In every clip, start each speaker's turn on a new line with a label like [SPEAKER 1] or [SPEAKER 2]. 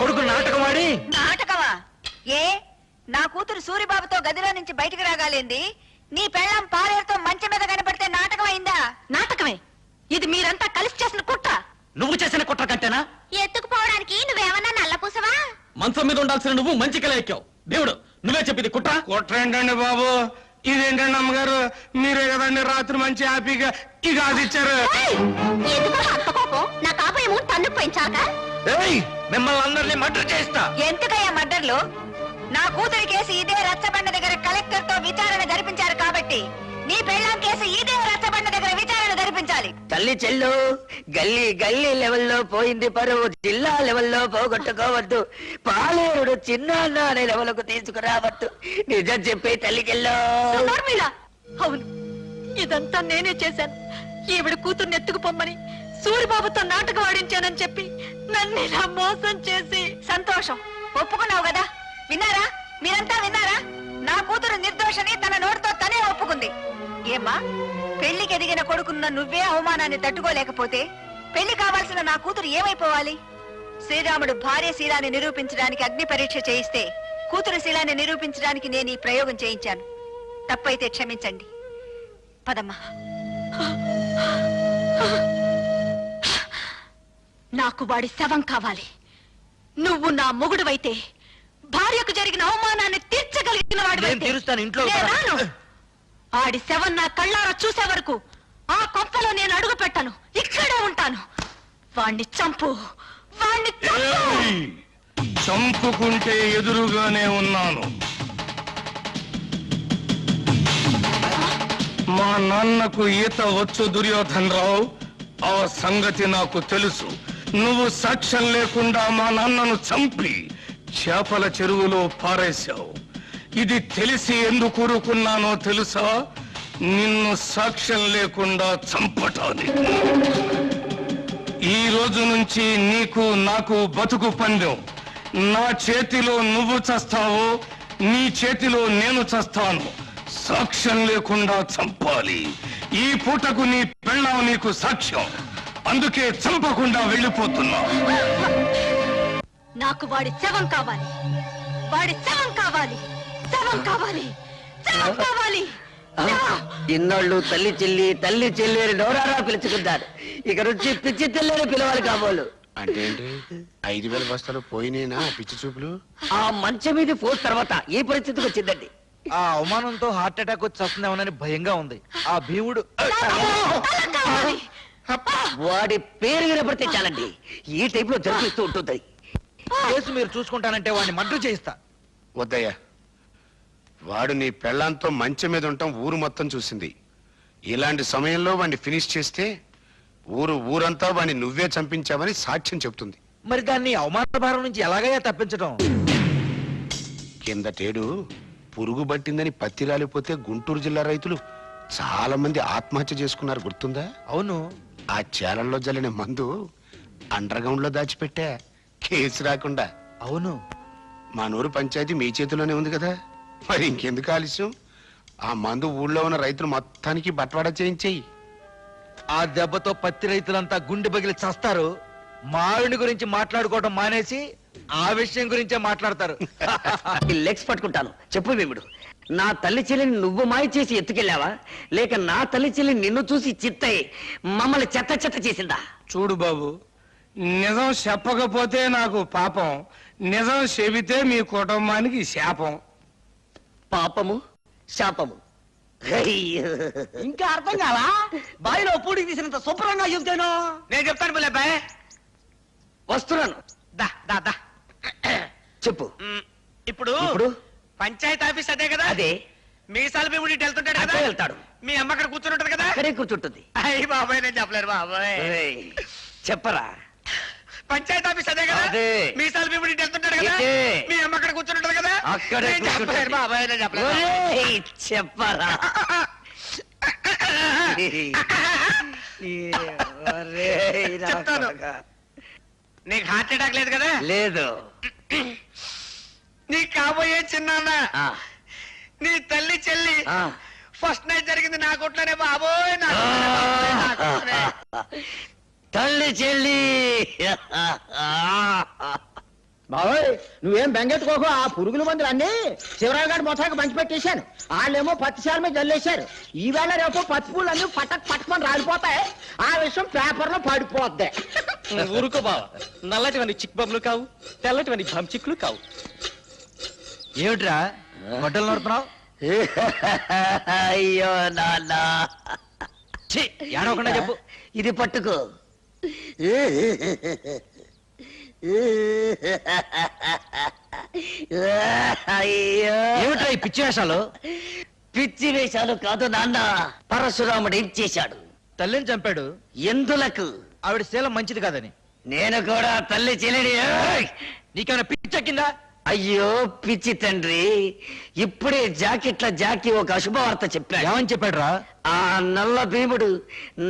[SPEAKER 1] కొడుకు నాటకం ఆడి?
[SPEAKER 2] నాటకమా? ఏ? నా కూతురు సూరిబాబుతో గదిలో నుంచి బయటికి రాగాలింది? నీ పెళ్ళం పాలేరుతో మంచం మీద కనపడితే నాటకం అయిందా? నాటకమే. ఇది మీరంతా కలిసి చేసిన కుట్ర.
[SPEAKER 1] నువ్వు చేసిన కుట్ర కంటేనా?
[SPEAKER 2] ఎత్తుకుపోవడానికి నువ్వేమన్నా నల్లపూసవా?
[SPEAKER 1] మంచం మీద ఉండాల్సిన నువ్వు మంచి కల ఎక్కావు. దేవుడు నువ్వే చెప్పింది కుట్ర?
[SPEAKER 3] కుట్ర ఏంటండి బాబు? ఇదేంటండి అమ్మగారు? మీరే కదండి రాత్రి మంచి హ్యాపీగా ఇక అది ఇచ్చారు.
[SPEAKER 2] నా కాపేమో తన్ను పెంచాక
[SPEAKER 1] మిమ్మల్ని అందరినీ మర్డర్ చేస్తా.
[SPEAKER 2] ఎందుకయ్యా మర్డర్లు? నా కూతురి కేసు ఇదే రచ్చబండ దగ్గర కలెక్టర్తో విచారణ జరిపించారు కాబట్టి నీ పెళ్ళాం కేసు ఇదే రచ్చబండ దగ్గర జరిపించాలి
[SPEAKER 4] తల్లి చెల్లు గల్లీ గల్లీ లెవెల్లో పోయింది పరువు జిల్లా లెవెల్లో పోగొట్టుకోవద్దు. పాలేరుడు చిన్న అనే లెవెల్కు తీసుకురావద్దు. నిజం చెప్పే తల్లి చెల్లు.
[SPEAKER 2] అవును. ఇదంతా నేనే చేశాను. ఈవిడ కూతుర్ని ఎత్తుకుపోమ్మని సూరిబాబుతో నాటకం ఆడించానని చెప్పి నన్ను ఇలా మోసం చేసి. సంతోషం. ఒప్పుకున్నావు కదా? విన్నారా? మీరంతా విన్నారా? నా కూతురు నిర్దోషని తన నోటితో తనే ఒప్పుకుంది. ఏమ్మా? పెళ్ళికి ఎదిగిన కొడుకున్న నువ్వే అవమానాన్ని తట్టుకోలేకపోతే పెళ్ళి కావాల్సిన నా కూతురు ఏమైపోవాలి? శ్రీరాముడు భార్య శీలాన్ని నిరూపించడానికి అగ్ని పరీక్ష చేయిస్తే కూతురు శీలాన్ని నిరూపించడానికి నేను ఈ ప్రయోగం చేయించాను. తప్పైతే క్షమించండి. పదమ్మా. నాకు వాడి శవం కావాలి. నువ్వు నా మొగుడువైతే భార్యకు జరిగిన అవమానాన్ని తీర్చగలిగిన వాడు
[SPEAKER 1] తీరుస్తాను ఇంట్లో.
[SPEAKER 2] ఆడి శవం నా కళ్ళారా చూసే వరకు ఆ కొంపలో నేను అడుగు పెట్టను. ఇక్కడే ఉంటాను. వాణ్ణి చంపు. వాణ్ణి
[SPEAKER 3] ఏయ్! చంపుకుంటే ఎదురుగానే ఉన్నాను. మా నాన్నకు ఈత వచ్చు దుర్యోధన్ రావు ఆ సంగతి నాకు తెలుసు. నువ్వు సాక్ష్యం లేకుండా మా నాన్నను చంపి చేపల చెరువులో పారేశావు. ఇది తెలిసి ఎందుకు ఊరుకున్నానో తెలుసా? నిన్ను సాక్ష్యం లేకుండా చంపటానికి. ఈ రోజు నుంచి నీకు నాకు బతుకు పందెం. నా చేతిలో నువ్వు చస్తావో నీ చేతిలో నేను చస్తాను. సాక్ష్యం లేకుండా చంపాలి. ఈ పూటకు నీ పెళ్ళాం నీకు సాక్ష్యం. అందుకే చంపకుండా వెళ్ళిపోతున్నా.
[SPEAKER 2] నాకు వాడి శవం కావాలి. వాడి శవం కావాలి. శవం కావాలి. శవం కావాలి. శవం!
[SPEAKER 4] ఇన్నాళ్ళు తల్లి చెల్లి తల్లి చెల్లి అని నోరారా పిలుచుకుంటారు. ఇక నుంచి పిచ్చి తెల్లని పిలవాలి కాబోలు.
[SPEAKER 5] అంటే ఏంటి? ఐదు వేల బస్తాలు పోయినేనా పిచ్చి చూపులు?
[SPEAKER 4] ఆ మంచం మీద పోస్ తర్వాత ఈ పరిస్థితికి వచ్చిందండి.
[SPEAKER 1] ఆ అవమానంతో హార్ట్ అటాక్ వచ్చి వస్తుందేమోనని భయంగా ఉంది. ఆ భీముడు
[SPEAKER 4] వాడి పేరు వినపడితే చాలండి. ఈ టైప్లో జరిపిస్తూ ఉంటుంది
[SPEAKER 1] కేసు మీరు చూసుకుంటానంటే వాడిని మర్డర్ చేయిస్తా.
[SPEAKER 5] వద్దయ్యా. వాడు నీ పెళ్ళాంతో మంచం మీద ఉండటం ఊరు మొత్తం చూసింది. ఇలాంటి సమయంలో వాడిని ఫినిష్ చేస్తే ఊరు ఊరంతా వాడిని నువ్వే చంపించావని సాక్ష్యం చెప్తుంది
[SPEAKER 1] మరి దాన్ని అవమాన భారం నుంచి ఎలాగయ్యా తప్పించడం
[SPEAKER 5] కిందటేడు పురుగు పట్టిందని పత్తి రాలిపోతే గుంటూరు జిల్లా రైతులు చాలా మంది ఆత్మహత్య చేసుకున్నారు గుర్తుందా?
[SPEAKER 1] అవును.
[SPEAKER 5] ఆ చేలల్లో జల్లిన మందు అండర్ గ్రౌండ్లో దాచిపెట్టా కేసు రాకుండా.
[SPEAKER 1] అవును.
[SPEAKER 5] మా నూరు పంచాయతీ మీ చేతిలోనే ఉంది కదా? మరి ఇంకెందుకు ఆలస్యం? ఆ మందు ఊళ్ళో ఉన్న రైతులు మొత్తానికి బట్వాడా చేయించేయి
[SPEAKER 1] ఆ దెబ్బతో పత్తి రైతులంతా గుండె పగిలి చస్తారు. మావిడి గురించి మాట్లాడుకోవడం మానేసి ఆ విషయం గురించే మాట్లాడతారు.
[SPEAKER 4] ఈ లెగ్స్ పట్టుకుంటాను. చెప్పు భీముడు నా తల్లి చెల్లిని నువ్వు మాయ చేసి ఎత్తుకెళ్ళావా? లేక నా తల్లి చెల్లి నిన్ను చూసి చిత్తయి మమ్మల్ని చెత్త చెత్త చేసిందా?
[SPEAKER 3] చూడు బాబు నిజం చెప్పకపోతే నాకు పాపం నిజం చెబితే మీ కుటుంబానికి శాపం.
[SPEAKER 4] పాపము శాపము.
[SPEAKER 6] ఇంకా అర్థం కాలా? బావిలో పూడికి తీసినంత శుభ్రంగా చెబుతాను
[SPEAKER 1] నేను చెప్తాను పిల్లబాయ్
[SPEAKER 4] వస్తున్నాను.
[SPEAKER 1] దా దా దా.
[SPEAKER 4] చెప్పు.
[SPEAKER 1] ఇప్పుడు
[SPEAKER 4] ఇప్పుడు?
[SPEAKER 1] పంచాయతీ ఆఫీస్ అదే కదా?
[SPEAKER 4] అదే.
[SPEAKER 1] మీసాల భీముడి ఇటు వెళ్తుంటాడు కదా?
[SPEAKER 4] వెళ్తాడు.
[SPEAKER 1] మీ అమ్మ అక్కడ కూర్చుని ఉంటది కదా?
[SPEAKER 4] అక్కడే కూర్చుంటుంది.
[SPEAKER 1] అయ్యి బాబాయ్ నేను చెప్పలేరు బాబాయ్.
[SPEAKER 4] చెప్పరా?
[SPEAKER 1] పంచాయతీ ఆఫీస్ అదే కదా?
[SPEAKER 4] అదే.
[SPEAKER 1] మీసాల భీముడి ఇటు వెళ్తుంటాడు కదా?
[SPEAKER 4] ఇటే.
[SPEAKER 1] మీ అమ్మ అక్కడ కూర్చుని ఉంటది కదా?
[SPEAKER 4] అక్కడే
[SPEAKER 1] నేను చెప్పలేరు
[SPEAKER 4] కూర్చుంటుంది.
[SPEAKER 1] బాబాయ్? నేను చెప్పలేరు
[SPEAKER 4] ఒరేయ్, చెప్పరా? ఒరేయ్, నా
[SPEAKER 1] చెప్తాను.
[SPEAKER 4] కొడకా.
[SPEAKER 1] నీకు హార్ట్ అటాక్ లేదు కదా?
[SPEAKER 4] లేదు.
[SPEAKER 1] నీకు కాబోయే చిన్నాన్న.
[SPEAKER 4] ఆ,
[SPEAKER 1] నీ తల్లి చెల్లి.
[SPEAKER 4] ఆ.
[SPEAKER 1] ఫస్ట్ నైట్ జరిగింది నా కొట్లోనే బాబోయ్ నా కొట్లోనే, బాబోయ్, నా కొట్లోనే.
[SPEAKER 4] తల్లి చెల్లి.
[SPEAKER 6] బాబోయ్ నువ్వేం బెంగెట్టుకోకు ఆ పురుగుల మందులు అన్ని శివరావు గారి మొత్తానికి పంచి పెట్టేశాను. వాళ్ళేమో పత్తిశాల మీద జల్లేశారు. ఈవేళ రేపు పత్తి పూలు అన్ని పటక్ పట్టుకొని రాలిపోతాయి. ఆ విషయం పేపర్లో పడిపోద్ది
[SPEAKER 7] ఊరుకో బావ. నల్లటివని చిక్ బొమ్మలు కావు తెల్లటివని చిక్కులు కావు.
[SPEAKER 1] ఏమిట్రా? గొడ్డలు నడుపుతున్నావు?
[SPEAKER 4] అయ్యో నాన్న.
[SPEAKER 1] ఏడవకుండా చెప్పు.
[SPEAKER 4] ఇది పట్టుకో. అయ్యో
[SPEAKER 1] ఏమిట్రా ఈ పిచ్చి వేషాలు?
[SPEAKER 4] పిచ్చి వేషాలు కాదు నాన్న. పరశురాముడు ఏం చేశాడు?
[SPEAKER 1] తల్లిని చంపాడు.
[SPEAKER 4] ఎందులకు?
[SPEAKER 1] ఆవిడ శీలం మంచిది కాదని.
[SPEAKER 4] నేను కూడా తల్లి చెల్లిని. ఏయ్!
[SPEAKER 1] నీకేమైనా పిచ్చెక్కిందా?
[SPEAKER 4] అయ్యో పిచ్చి తండ్రి. ఇప్పుడే జాకెట్ల జాకి ఒక అశుభవార్త చెప్పాడు.
[SPEAKER 1] ఏమని చెప్పాడురా?
[SPEAKER 4] ఆ నల్ల భీముడు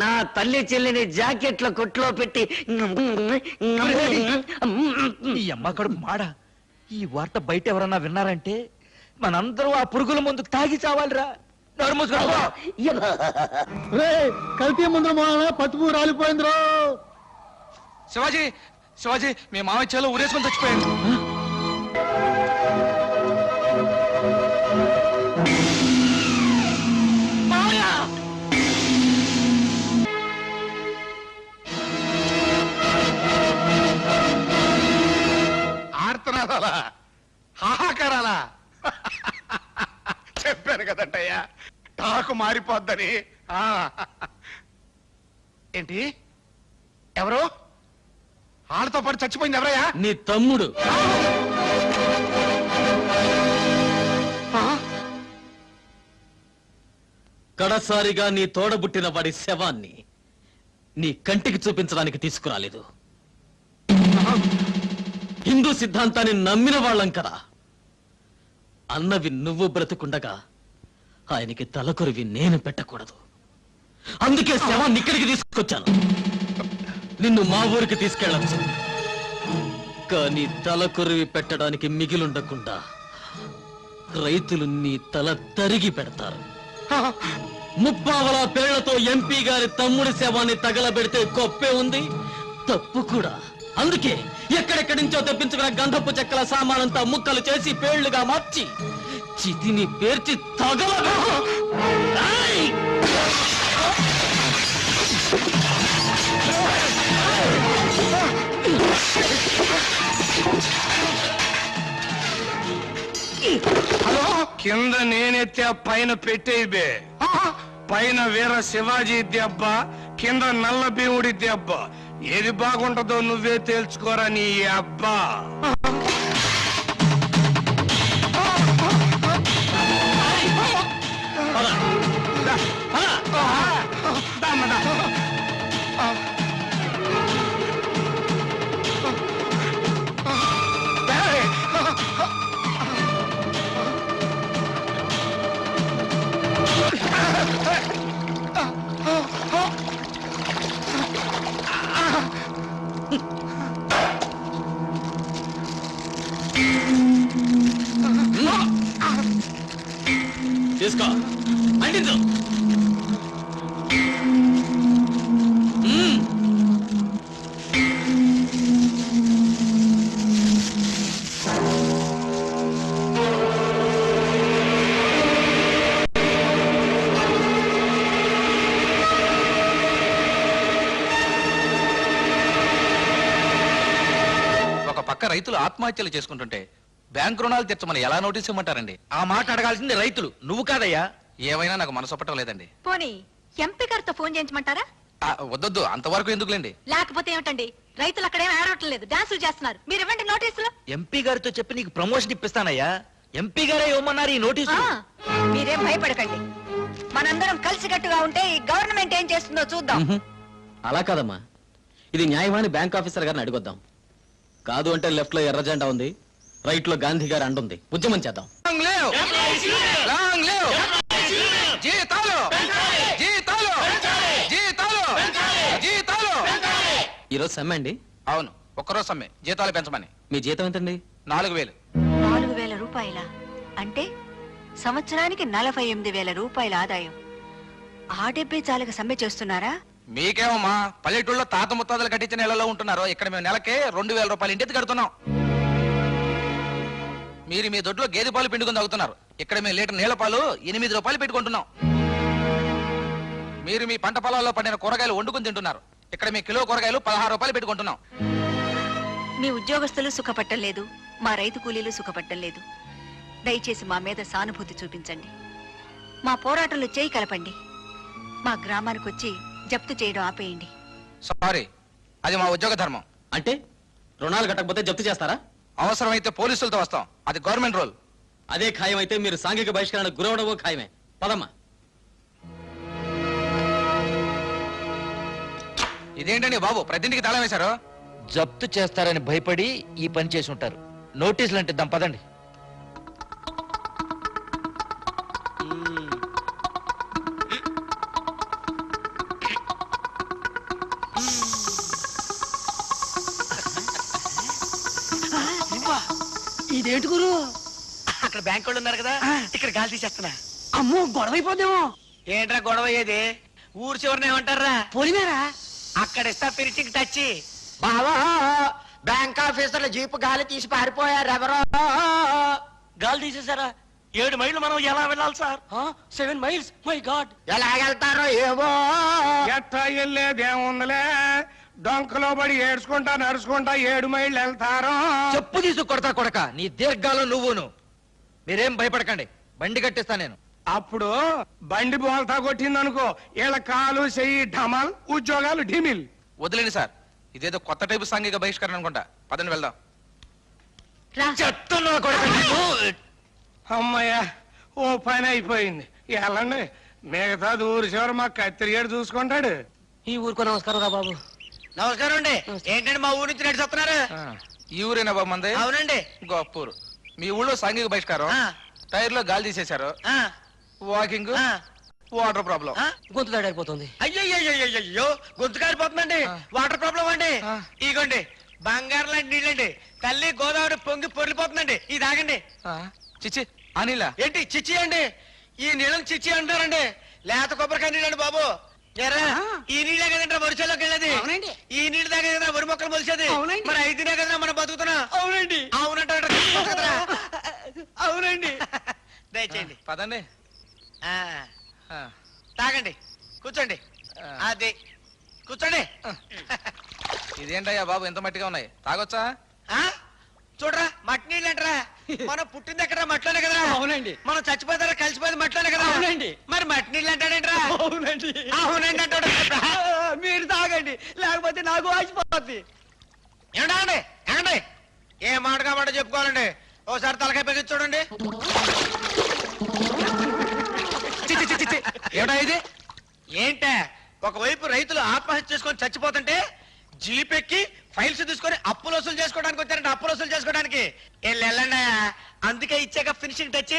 [SPEAKER 4] నా తల్లి చెల్లిని జాకెట్ల కొట్లో పెట్టి
[SPEAKER 1] ఈ అమ్మ కడుపు మాడ. ఈ వార్త బయట ఎవరన్నా విన్నారంటే మనందరూ ఆ పురుగుల ముందు తాగి చావాలిరా.
[SPEAKER 6] కల్తీ ముందు పత్తి పూ రాలిపోయిందిరో.
[SPEAKER 3] శివాజీ శివాజీ మీ మామయ్య చేలో ఊరేసుకొని చచ్చిపోయాడు.
[SPEAKER 5] ఆర్తనాదాలా హాహాకారాలా? చెప్పాను కదంటయ్యా. టాకు మారిపోద్దని. ఏంటి? ఎవరు? వాళ్ళతో పాటు చచ్చిపోయింది ఎవరయ్యా?
[SPEAKER 7] నీ తమ్ముడు. కడసారిగా నీ తోడబుట్టిన వాడి శవాన్ని నీ కంటికి చూపించడానికి తీసుకురాలేదు. హిందూ సిద్ధాంతాన్ని నమ్మిన వాళ్ళం కదా. అన్నవి నువ్వు బ్రతుకుండగా ఆయనకి తలకొరివి నేను పెట్టకూడదు. అందుకే శవాన్ని ఇక్కడికి తీసుకొచ్చాను. నిన్ను మా ఊరికి తీసుకెళ్ళచ్చు కానీ తలకొరివి పెట్టడానికి మిగిలుండకుండా రైతులు నీ తల తరిగి పెడతారు. ముప్పావల పేళ్ళతో ఎంపీ గారి తమ్ముడి శవాన్ని తగలబెడితే గొప్పే ఉంది. తప్పు కూడా. అందుకే ఎక్కడెక్కడి నుంచో తెప్పించుకున్న గంధపు చెక్కల సామానంతా ముక్కలు చేసి పేళ్ళుగా మార్చి చితిని పేర్చి తగల
[SPEAKER 3] హలో? కింద నేనెత్తే పైన పెట్టేయి బే పైన వీర శివాజీ దెబ్బ కింద నల్ల భీముడి దెబ్బ. ఏది బాగుంటుందో నువ్వే తేల్చుకోరా నీ అబ్బా.
[SPEAKER 7] అంటించు
[SPEAKER 8] ఒక పక్క రైతులు ఆత్మహత్యలు చేసుకుంటుంటే బ్యాంక్ రుణాలు తెచ్చమని ఎలా నోటీస్ ఇవ్వమంటారండి?
[SPEAKER 1] ఆ మాట అడగాల్సింది రైతులు నువ్వు కాదయ్యా.
[SPEAKER 8] ఏమైనా నాకు మనసు ఒప్పటం లేదండి.
[SPEAKER 2] పోనీ ఎంపీ గారితో ఫోన్ చేయించమంటారా?
[SPEAKER 8] ఆ, వద్దొద్దు అంతవరకు ఎందుకులేండి?
[SPEAKER 2] లేకపోతే ఏమిటండి? రైతులు అక్కడేం ఆడటం లేదు డాన్సులు చేస్తున్నారు. మీరు ఇవ్వండి నోటీసులు.
[SPEAKER 1] ఎంపీ గారితో చెప్పి నీకు ప్రమోషన్ ఇప్పిస్తానయ్యా. ఎంపీ గారే ఇవ్వమన్నారు ఈ నోటీసు.
[SPEAKER 2] ఆ, మీరేం భయపడకండి. మనందరం కలిసికట్టుగా ఉంటే ఈ గవర్నమెంట్ ఏం చేస్తుందో చూద్దాం.
[SPEAKER 7] మ్హూ. అలా కాదమ్మా. ఇది న్యాయవాణి బ్యాంక్ ఆఫీసర్ గారిని అడిగొద్దాం. కాదు అంటే లెఫ్ట్లో ఎర్ర జెండా ఉంది రైట్లో గాంధీ గారి అండుంది. ఉద్యమం చేద్దాం.
[SPEAKER 8] లివ్!
[SPEAKER 7] ఈరోజు సమ్మె అండి?
[SPEAKER 8] అవును ఒక్కరోజు సమ్మె. జీతాలు పెంచమని.
[SPEAKER 7] మీ జీతం ఎంతండి?
[SPEAKER 8] నాలుగు వేలు.
[SPEAKER 2] నాలుగు వేల రూపాయల. అంటే సంవత్సరానికి నలభై ఎనిమిది వేల రూపాయల ఆదాయం. ఆ డెబ్బై చాలుగా సమ్మె చేస్తున్నారా?
[SPEAKER 8] మీకేమమ్మా? పల్లెటూళ్ళలో తాత ముత్తాతలు కట్టించిన ఇళ్ళలో ఉంటున్నారు. ఇక్కడ మేము నెలకే రెండు వేల రూపాయలు ఇంటికి కడుతున్నాం. మీరు మీ దొడ్లో గేదె పాలు పిండుకొని తాగుతున్నారు. ఇక్కడ మేము లీటర్ నీళ్ళ పాలు ఎనిమిది రూపాయలు పెట్టుకుంటున్నాం. మీరు మీ పంట పొలాల్లో పండిన కూరగాయలు వండుకొని తింటున్నారు. ఇక్కడ మీ కిలో కూరగాయలు పదహారు రూపాయలు పెట్టుకుంటున్నాం.
[SPEAKER 2] మీ ఉద్యోగస్తులు సుఖపట్టం లేదు మా రైతు కూలీలు సుఖపట్టం లేదు. దయచేసి మా మీద సానుభూతి చూపించండి. మా పోరాటంలో చేయి కలపండి. మా గ్రామానికి వచ్చి జప్తు చేయడం ఆపేయండి.
[SPEAKER 8] సారీ అది మా ఉద్యోగ ధర్మం.
[SPEAKER 7] అంటే రుణాలు కట్టకపోతే జప్తు చేస్తారా?
[SPEAKER 8] అవసరమైతే పోలీసులతో వస్తాం. అది గవర్నమెంట్ రూల్.
[SPEAKER 7] అదే ఖాయం అయితే మీరు సాంఘిక బహిష్కరణకు గురవడమో ఖాయమే. పదమ్మా.
[SPEAKER 8] ఇదేంటండి బాబు? ప్రతింటికి తాళం వేశారు?
[SPEAKER 1] జప్తు చేస్తారని భయపడి ఈ పని చేసి ఉంటారు. నోటీసులు అంటే పదండి.
[SPEAKER 9] ఇదేంటి గురు? అక్కడ బ్యాంక్ వాళ్ళు ఉన్నారు కదా ఇక్కడ గాలి తీసేస్తున్నా.
[SPEAKER 10] అమ్మో గొడవ అయిపోదేమో
[SPEAKER 9] ఏంట్రా గొడవ అయ్యేది ఊరు చివరిని ఏమంటారా?
[SPEAKER 10] పోలిమేరా?
[SPEAKER 9] అక్కడ ఇస్తా ఫినిషింగ్ టచ్
[SPEAKER 10] బావా బ్యాంక్ ఆఫీసర్లు జీపు గాలి తీసి పారిపోయారు ఎవరో.
[SPEAKER 9] గాలి తీసేసారా ఏడు మైళ్ళు మనం ఎలా వెళ్ళాలి sir? Seven miles my god.
[SPEAKER 10] ఎలాగెళ్తారో ఏవో
[SPEAKER 3] ఎట్టా వెళ్ళేదేముందిలే డొంకలో పడి ఏడ్చుకుంటా నడుచుకుంటా ఏడు మైళ్ళు వెళ్తారు.
[SPEAKER 1] చెప్పు తీసు కొడతా కొడక నీ దీర్ఘాలు నువ్వును. మీరేం భయపడకండి బండి కట్టిస్తా నేను.
[SPEAKER 3] అప్పుడు బండి బోల్తా కొట్టిందనుకో వీళ్ళ కాలు చెయ్యి ఢమల్ ఉద్యోగాలు ఢిమిల్.
[SPEAKER 8] వదిలేండి సార్. ఇదేదో కొత్త టైపు సాంఘిక బహిష్కరణ అనుకుంటా. పదండి వెళ్దాం.
[SPEAKER 2] రా.
[SPEAKER 1] చెప్తున్నా కొడక నిన్ను.
[SPEAKER 3] అమ్మయ్య ఓ పని అయిపోయింది. వెళ్ళండి మిగతాది ఊరు చివరి మా కత్తిరిగాడు చూసుకుంటాడు.
[SPEAKER 9] ఈ ఊరుకో నమస్కారం రా బాబు. నమస్కారం అండి. ఏంటండి మా ఊరు నుంచి నడిచొస్తున్నారు?
[SPEAKER 8] ఆ, ఈ ఊరేనా బాబు మంది?
[SPEAKER 9] అవునండి.
[SPEAKER 8] గొప్పూరు మీ ఊళ్ళో సాంఘిక బహిష్కారం.
[SPEAKER 9] ఆ.
[SPEAKER 8] టైర్లో గాలి తీసేశారు.
[SPEAKER 9] ఆ,
[SPEAKER 8] వాకింగ్?
[SPEAKER 9] ఆ.
[SPEAKER 8] Water problem.
[SPEAKER 9] ఆ, గొంతు దాడైపోతుంది అయ్యో గొంతు కారిపోతుందండి. వాటర్ ప్రాబ్లం అండి.
[SPEAKER 8] ఆ.
[SPEAKER 9] ఇగోండి బంగారం లాంటి నీళ్ళండి. తల్లి గోదావరి పొంగి పొర్లిపోతుందండి. ఇది ఆగండి
[SPEAKER 8] చిచ్చి అనిలా.
[SPEAKER 9] ఏంటి చిచ్చి అండి? ఈ నీళ్ళని చిచ్చి అంటారండి లేత కొబ్బరికాయ నీళ్ళండి బాబు. ఎరా ఈ నీళ్ళే కదండి వరిసేలోకి వెళ్ళేది?
[SPEAKER 10] అవునండి.
[SPEAKER 9] ఈ నీళ్ళు దాకా కదరా వరి మొక్కలు మొలిసేది?
[SPEAKER 10] అవునండి.
[SPEAKER 9] మరి ఐదునే కదరా మనం బతుకుతున్నా? అవునండి. అవునంటే అవునండి. దయచేయండి.
[SPEAKER 8] పదండి.
[SPEAKER 9] ఆ, తాగండి. కూర్చోండి. అది. కూర్చోండి.
[SPEAKER 8] ఇదేంటయ్యా బాబు ఎంత మట్టిగా ఉన్నాయి? తాగొచ్చా?
[SPEAKER 9] ఆ? చూడరా మట్టి నీళ్ళు అంటారా మనం పుట్టింది ఎక్కడ మట్టిలోనే కదా
[SPEAKER 10] అవునండి.
[SPEAKER 9] మనం చచ్చిపోతారా? కలిసిపోయేది మట్టిలోనే కదా
[SPEAKER 10] అవునండి.
[SPEAKER 9] మరి మట్టి నీళ్ళు అంటాడేంట్రా
[SPEAKER 10] అవునండి.
[SPEAKER 9] అవునండి అంటాడు
[SPEAKER 10] మీరు తాగండి. లేకపోతే నాకు వాసిపోద్ది
[SPEAKER 9] ఏమండి ఏమండి ఏ మాటగా మాట చెప్పుకోవాలండి? ఓసారి తలకాయ పెగి చూడండి.
[SPEAKER 8] ఏమిటా ఇది?
[SPEAKER 9] ఏంటే? ఒకవైపు రైతులు ఆత్మహత్య చేసుకొని చచ్చిపోతుంటే జీపెక్కి ఫైల్స్ తీసుకొని అప్పులు వసూలు చేసుకోవడానికి వచ్చారంటే అప్పులు వసూలు చేసుకోవడానికి. వెళ్ళండి అందుకే ఇచ్చాక ఫినిషింగ్ టచ్